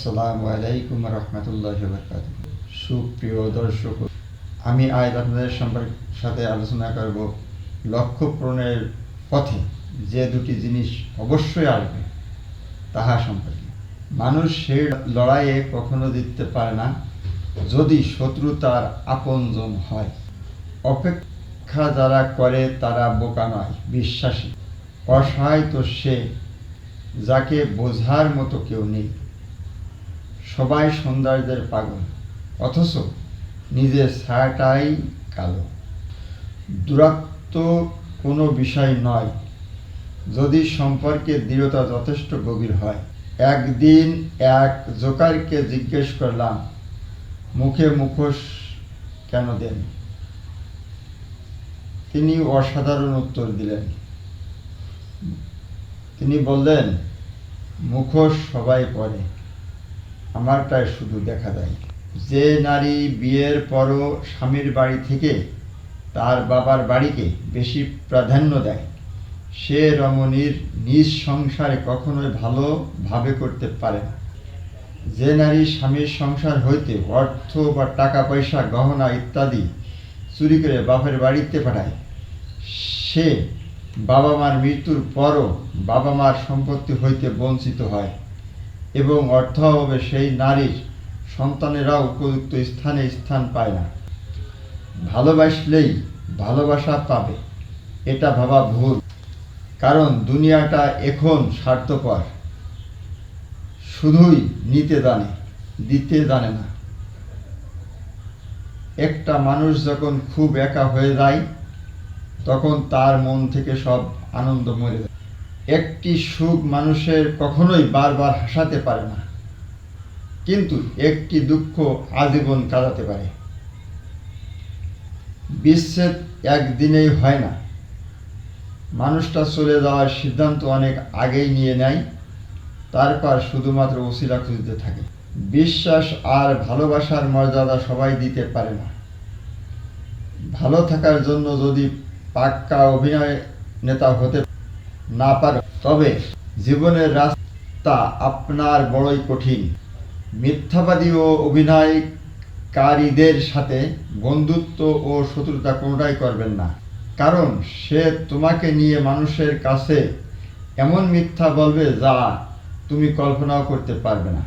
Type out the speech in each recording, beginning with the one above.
আসসালামু আলাইকুম রহমতুল্লাহ সুপ্রিয় দর্শক, আমি আপনাদের সম্পর্ক সাথে আলোচনা করব লক্ষ্য পূরণের পথে যে দুটি জিনিস অবশ্যই আসবে তাহা সম্পর্কে। মানুষ সেই লড়াইয়ে কখনো জিততে পারে না যদি শত্রু তার আপনজন হয়। অপেক্ষা যারা করে তারা বোকা নয়, বিশ্বাসী। অসহায় তো সে, যাকে বোঝার মতো কেউ নেই। সবাই সৌন্দর্যের পাগল। অথচ নিজের ছায়াটাই কালো। দূরত্ব কোনো বিষয় নয়। যদি সম্পর্কে দৃঢ়তা যথেষ্ট গভীর হয়। একদিন এক জোকারকে জিজ্ঞেস করলাম, মুখে মুখোশ কেন দেন? তিনি অসাধারণ উত্তর দিলেন। তিনি বললেন, মুখোশ সবাই পরে। আমারটাই শুধু দেখা যায়। যে নারী বিয়ের পরও স্বামীর বাড়ি থেকে তার বাবার বাড়িকে বেশি প্রাধান্য দেয়, সে রমণীর নিজ সংসারে কখনোই ভালোভাবে করতে পারে না। যে নারী স্বামীর সংসার হইতে অর্থ বা টাকা, পয়সা, গহনা ইত্যাদি চুরি করে বাপের বাড়িতে পাঠায়, সে বাবা মার মৃত্যুর পরও বাবা মার সম্পত্তি হইতে বঞ্চিত হয়। এবং অর্থাভাবে সেই নারীর, সন্তানেরাও উপযুক্ত স্থানে স্থান পায় না। ভালোবাসলেই ভালোবাসা পাবে, এটা ভাবা ভুল। কারণ দুনিয়াটা এখন স্বার্থপর। শুধুই নিতে জানে, দিতে জানে না। একটা মানুষ যখন খুব একা হয়ে যায়, তখন তার মন থেকে সব আনন্দ মরে যায়। একটি সুখ মানুষের কখনোই বারবার হাসাতে পারে না। কিন্তু একটি দুঃখ আজীবন কাটাতে পারে। বিচ্ছেদ একদিনেই হয় না। মানুষটা চলে যাওয়ার সিদ্ধান্ত অনেক আগেই নিয়ে নেয়, তারপর শুধুমাত্র ওসিলা খুঁজতে থাকে। বিশ্বাস আর ভালোবাসার মর্যাদা সবাই দিতে পারে না। ভালো থাকার জন্য যদি পাক্কা অভিনয় নেতা হতে না পারো। তবে জীবনের রাস্তা আপনার বড়ই কঠিন। মিথ্যাবাদী ও অভিনয়কারীদের সাথে বন্ধুত্ব ও শত্রুতা কোনোটাই করবেন না। কারণ সে তোমাকে নিয়ে মানুষের কাছে এমন মিথ্যা বলবে যা তুমি কল্পনাও করতে পারবে না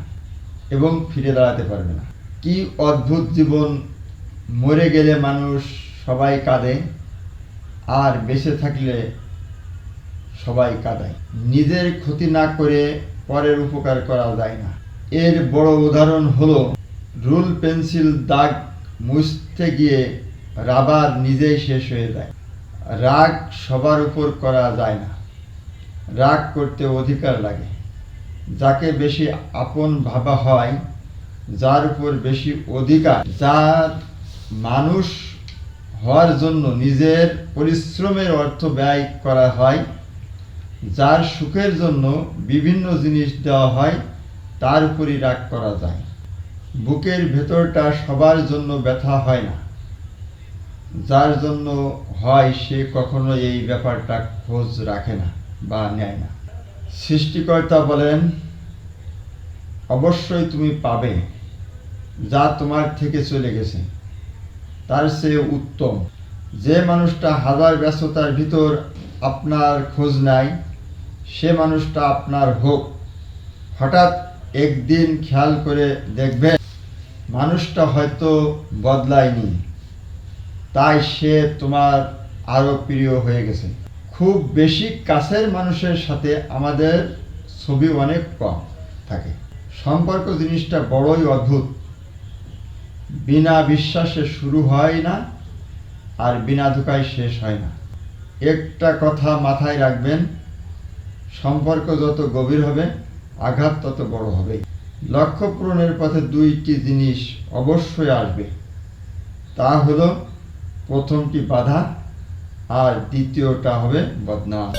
এবং ফিরে দাঁড়াতে পারবে না। কি অদ্ভুত জীবন, মরে গেলে মানুষ সবাই কাঁদে, আর বেঁচে থাকলে সবাই কাঁদায়। নিজের ক্ষতি না করে পরের উপকার করা যায় না। এর বড় উদাহরণ হলো, রুল পেন্সিল দাগ মুছতে গিয়ে রাবার নিজেই শেষ হয়ে যায়। রাগ সবার উপর করা যায় না। রাগ করতে অধিকার লাগে। যাকে বেশি আপন ভাবা হয়, যার উপর বেশি অধিকার, যার মানুষ হওয়ার জন্য নিজের পরিশ্রমের অর্থ ব্যয় করা হয় যার সুখের জন্য বিভিন্ন জিনিস দেওয়া হয়, তার উপরই রাগ করা যায়। বুকের ভেতরটা সবার জন্য ব্যথা হয় না। যার জন্য হয়, সে কখনো এই ব্যাপারটা খোঁজ রাখে না বা নেয় না। সৃষ্টিকর্তা বলেন, অবশ্যই তুমি পাবে যা তোমার থেকে চলে গেছে। তার চেয়ে উত্তম। যে মানুষটা হাজার ব্যস্ততার ভিতর আপনার খোঁজ নেয় সে মানুষটা আপনার হোক। হঠাৎ একদিন খেয়াল করে দেখবেন, মানুষটা হয়তো বদলায়নি। তাই সে তোমার আরও প্রিয় হয়ে গেছে। খুব বেশি কাছের মানুষের সাথে আমাদের ছবি অনেক কম থাকে। সম্পর্ক জিনিসটা বড়ই অদ্ভুত। বিনা বিশ্বাসে শুরু হয় না, আর বিনা ধোকায় শেষ হয় না। একটা কথা মাথায় রাখবেন সম্পর্ক যত গভীর হবে, আঘাত তত বড় হবে। লক্ষ্য পূরণের পথে দুইটি জিনিস অবশ্যই আসবে। তা হল, প্রথমটি বাধা, আর দ্বিতীয়টা হবে বদনাম।